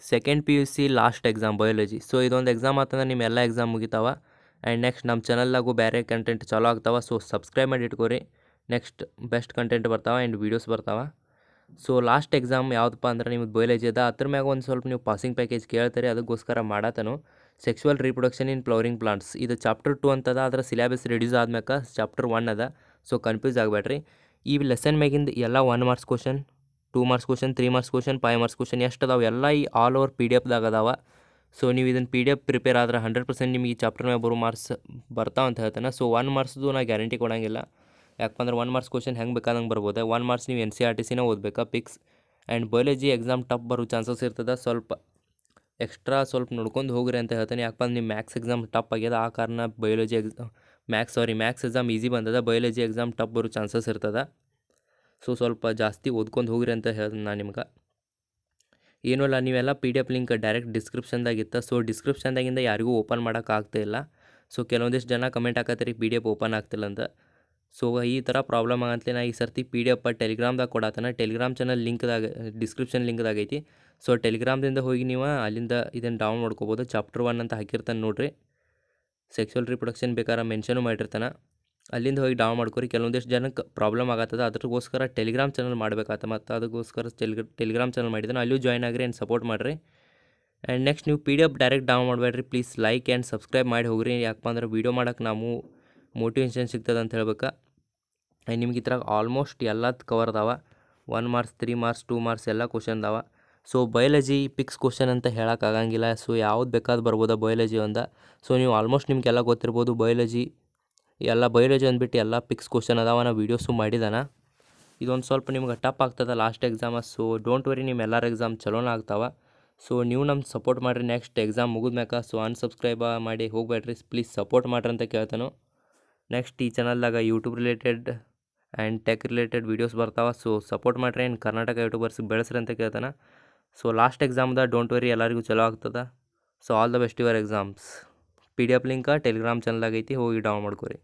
Second P U C last exam biology so ಇದೊಂದು exam ಆತಂದ್ರೆ ನಿಮ್ಮೆಲ್ಲ ಎಕ್ಸಾಮ್ ಮುಗಿತಾವ. ಆ್ಯಂಡ್ ನೆಕ್ಸ್ಟ್ ನಮ್ಮ ಚಾನಲ್ದಾಗೂ ಬೇರೆ ಕಂಟೆಂಟ್ ಚಾಲೂ ಆಗ್ತಾವ. ಸೊ ಸಬ್ಸ್ಕ್ರೈಬ್ ಮಾಡಿ ಇಟ್ಕೋರಿ. ನೆಕ್ಸ್ಟ್ ಬೆಸ್ಟ್ ಕಂಟೆಂಟ್ ಬರ್ತಾವೆ ಆ್ಯಂಡ್ ವೀಡಿಯೋಸ್ ಬರ್ತಾವೆ. ಸೊ ಲಾಸ್ಟ್ ಎಕ್ಸಾಮ್ ಯಾವುದಪ್ಪ ಅಂದ್ರೆ ನಿಮ್ದು ಬಯಾಲಜಿ ಅದ. ಅದ್ರ ಮ್ಯಾಗ ಒಂದು ಸ್ವಲ್ಪ ನೀವು ಪಾಸಿಂಗ್ ಪ್ಯಾಕೇಜ್ ಕೇಳ್ತಾರೆ. ಅದಕ್ಕೋಸ್ಕರ ಮಾಡತನು. Sexual reproduction in flowering plants ಇದು ಚಾಪ್ಟರ್ ಟು ಅಂತದ. ಅದರ ಸಿಲೆಬಸ್ ರಿಡ್ಯೂಸ್ ಆದ್ಮ್ಯಾಕ ಚಾಪ್ಟರ್ ಒನ್ ಅದ. ಸೊ ಕನ್ಫ್ಯೂಸ್ ಆಗಬೇಡ್ರಿ ಈ ಲೆಸನ್ ಮ್ಯಾಗಿಂದ ಎಲ್ಲ one marks question two marks question three marks question five marks question ಎಷ್ಟು ಅದಾವೆ? ಎಲ್ಲ ಈ ಆಲ್ ಓವರ್ ಪಿ ಡಿ ಎಫ್ದಾಗ ಅದಾವ. ಸೊ ನೀವು ಇದನ್ನು ಪಿ ಡಿ ಎಫ್ ಪ್ರಿಪೇರ್ ಆದ್ರೆ ಹಂಡ್ರೆಡ್ ಪರ್ಸೆಂಟ್ ನಿಮಗೆ ಈ ಚಾಪ್ಟರ್ ಮೇಲೆ ಬರೋ ಮಾರ್ಕ್ಸ್ ಬರ್ತಾವ ಅಂತ ಹೇಳ್ತಾನೆ. ಸೊ ಒನ್ ಮಾರ್ಕ್ಸ್ದು ನಾ ಗ್ಯಾರಂಟಿ ಕೊಡೋಂಗಿಲ್ಲ. ಯಾಕಂದ್ರೆ ಒನ್ ಮಾರ್ಕ್ಸ್ ಕ್ವಶನ್ ಹೆಂಗೆ ಬೇಕಾದಂಗೆ ಬರ್ಬೋದು? ಒನ್ ಮಾರ್ಕ್ಸ್ ನೀವು ಎನ್ ಸಿ ಆರ್ ಟಿ ಸಿನ ಓದಬೇಕಾ? Physics and biology exam tough ಬರೋ ಚಾನ್ಸಸ್ ಇರ್ತದೆ. ಸ್ವಲ್ಪ ಎಕ್ಸ್ಟ್ರಾ ಸ್ವಲ್ಪ ನೋಡ್ಕೊಂಡು ಹೋಗ್ರಿ ಅಂತ ಹೇಳ್ತಾನೆ. ಯಾಕಂದ್ರೆ ನಿಮ್ಮ ಮ್ಯಾಕ್ಸ್ ಎಕ್ಸಾಮ್ ಟಪ್ ಆಗ್ಯದ? ಆ ಕಾರಣ biology exam maths sorry maths exam easy ಬಂದದ. ಬಯಾಲಜಿ ಎಕ್ಸಾಮ್ ಟಪ್ ಬರೋ ಚಾನ್ಸಸ್ ಇರ್ತದೆ. ಸೊ, ಸ್ವಲ್ಪ ಜಾಸ್ತಿ ಓದ್ಕೊಂಡು ಹೋಗ್ರಿ ಅಂತ ಹೇಳ್ದೆ ನಾನು ನಿಮ್ಗೆ. ಏನೂ ಇಲ್ಲ ನೀವೆಲ್ಲ P D F link direct ಡಿಸ್ಕ್ರಿಪ್ಷನ್ದಾಗಿತ್ತು so, ಡಿಸ್ಕ್ರಿಪ್ಷನ್ದಾಗಿಂದ ಯಾರಿಗೂ ಓಪನ್ ಮಾಡೋಕೆ ಇಲ್ಲ. ಸೊ, ಕೆಲವೊಂದಿಷ್ಟು ಜನ ಕಮೆಂಟ್ ಹಾಕತ್ತೀರಿ ಪಿ ಡಿ ಎಫ್ ಓಪನ್ ಆಗ್ತಿಲ್ಲ ಅಂತ. ಸೊ, ಈ ಥರ ಪ್ರಾಬ್ಲಮ್ ಆಗಂತಲೇ ನಾ ಈ ಸರ್ತಿ ಪಿ ಡಿ ಎಫ್ ಟೆಲಿಗ್ರಾಮ್ದಾಗ ಕೊಡತ್ತಾನ. ಟೆಲಿಗ್ರಾಮ್ ಚಾನಲ್ ಲಿಂಕ್ದಾಗ, ಡಿಸ್ಕ್ರಿಪ್ಷನ್ ಲಿಂಕ್ದಾಗ ಐತಿ. ಸೊ ಟೆಲಿಗ್ರಾಮ್ದಿಂದ ಹೋಗಿ ನೀವು ಅಲ್ಲಿಂದ ಇದನ್ನು ಡೌನ್ ಮಾಡ್ಕೋಬೋದು. ಚಾಪ್ಟರ್ ಒನ್ ಅಂತ ಹಾಕಿರ್ತಾನೆ ನೋಡಿರಿ. ಸೆಕ್ಸುವಲ್ ರಿಪ್ರೊಡಕ್ಷನ್ ಬೇಕಾದ್ರೆ ಮೆನ್ಷನು ಮಾಡಿರ್ತಾನೆ ಅಲ್ಲಿಂದ ಹೋಗಿ ಡೌನ್ ಮಾಡ್ಕೊರಿ. ಕೆಲವೊಂದಿಷ್ಟು ಜನಕ್ಕೆ ಪ್ರಾಬ್ಲಮ್ ಆಗತ್ತದ. ಅದಕ್ಕೋಸ್ಕರ ಟೆಲಿಗ್ರಾಮ್ ಚಾನಲ್ ಮಾಡಬೇಕಾತ. ಮತ್ತು ಅದಕ್ಕೋಸ್ಕರ ಟೆಲಿಗ್ರ ಟೆಲಿಗ್ರಾಮ್ ಚಾನಲ್ ಮಾಡಿದ್ದಾನೆ ಅಲ್ಲೂ ಜಾಯ್ನ್ ಆಗಿರಿ ಆ್ಯಂಡ್ ಸಪೋರ್ಟ್ ಮಾಡಿರಿ. ಆ್ಯಂಡ್ ನೆಕ್ಸ್ಟ್ ನೀವು P D F direct down ಮಾಡಬೇಡ್ರಿ. ಪ್ಲೀಸ್ ಲೈಕ್ ಆ್ಯಂಡ್ ಸಬ್ಸ್ಕ್ರೈಬ್ ಮಾಡಿ ಹೋಗ್ರಿ. ಯಾಕಪ್ಪ ಅಂದ್ರೆ ವೀಡಿಯೋ ಮಾಡೋಕೆ ನಾವು ಮೋಟಿವೇಶನ್ ಸಿಗ್ತದೆ ಅಂತ ಹೇಳ್ಬೇಕು. ಆ್ಯಂಡ್ ನಿಮ್ಗೆ ಇದ್ರಾಗ ಆಲ್ಮೋಸ್ಟ್ ಎಲ್ಲದು ಕವರ್ ಅದಾವ. One marks three marks two marks ಎಲ್ಲ ಕ್ವಶನ್ ಅದಾವ. ಸೊ ಬಯಾಲಜಿ ಪಿಕ್ಸ್ ಕ್ವಶನ್ ಅಂತ ಹೇಳೋಕ್ಕಾಗಂಗಿಲ್ಲ ಸೊ ಯಾವ್ದು ಬೇಕಾದ್ರೂ ಬರ್ಬೋದ ಬಯಾಲಜಿ ಒಂದ. ಸೊ ನೀವು ಆಲ್ಮೋಸ್ಟ್ ನಿಮಗೆಲ್ಲ ಗೊತ್ತಿರ್ಬೋದು ಬಯಾಲಜಿ ಎಲ್ಲ ಬಯಾಲಜಿ ಅಂದ್ಬಿಟ್ಟು ಎಲ್ಲ ಪಿಕ್ಸ್ ಕ್ವಶನ್ ಅದಾವ, ನಾ ವೀಡಿಯೋಸು ಮಾಡಿದಾನ. ಇದೊಂದು ಸ್ವಲ್ಪ ನಿಮ್ಗೆ ಟಪ್ ಆಗ್ತದೆ last exam so don't worry ನಿಮ್ಮ ಎಲ್ಲರ ಎಕ್ಸಾಮ್ ಚಲೋನ ಆಗ್ತಾವ. ಸೊ ನೀವು ನಮ್ಮ ಸಪೋರ್ಟ್ ಮಾಡಿರಿ ನೆಕ್ಸ್ಟ್ ಎಕ್ಸಾಮ್ ಮುಗಿದ್ಮ್ಯಾಕ ಸೊ ಅನ್ಸಬ್ಸ್ಕ್ರೈಬ್ ಮಾಡಿ ಹೋಗ್ಬೇಡ್ರಿ ಪ್ಲೀಸ್ ಸಪೋರ್ಟ್ ಮಾಡ್ರಿ ಅಂತ ಕೇಳ್ತಾನು. ನೆಕ್ಸ್ಟ್ ಈ ಚಾನಲ್ದಾಗ YouTube related and tech related videos ಬರ್ತಾವೆ ಸೊ ಸಪೋರ್ಟ್ ಮಾಡ್ರಿ ಆ್ಯಂಡ್ ಕರ್ನಾಟಕ ಯೂಟ್ಯೂಬರ್ಸ್ ಬೆಳೆಸ್ರಿ ಅಂತ ಕೇಳ್ತಾನೆ. ಸೊ ಲಾಸ್ಟ್ ಎಕ್ಸಾಮ್ದ ಡೋಂಟ್ ವರಿ ಎಲ್ಲರಿಗೂ ಚಲೋ ಆಗ್ತದೆ. So all the best your exams P D F link Telegram channel ಆಗೈತಿ ಹೋಗಿ ಡೌನ್ ಮಾಡ್ಕೊರಿ.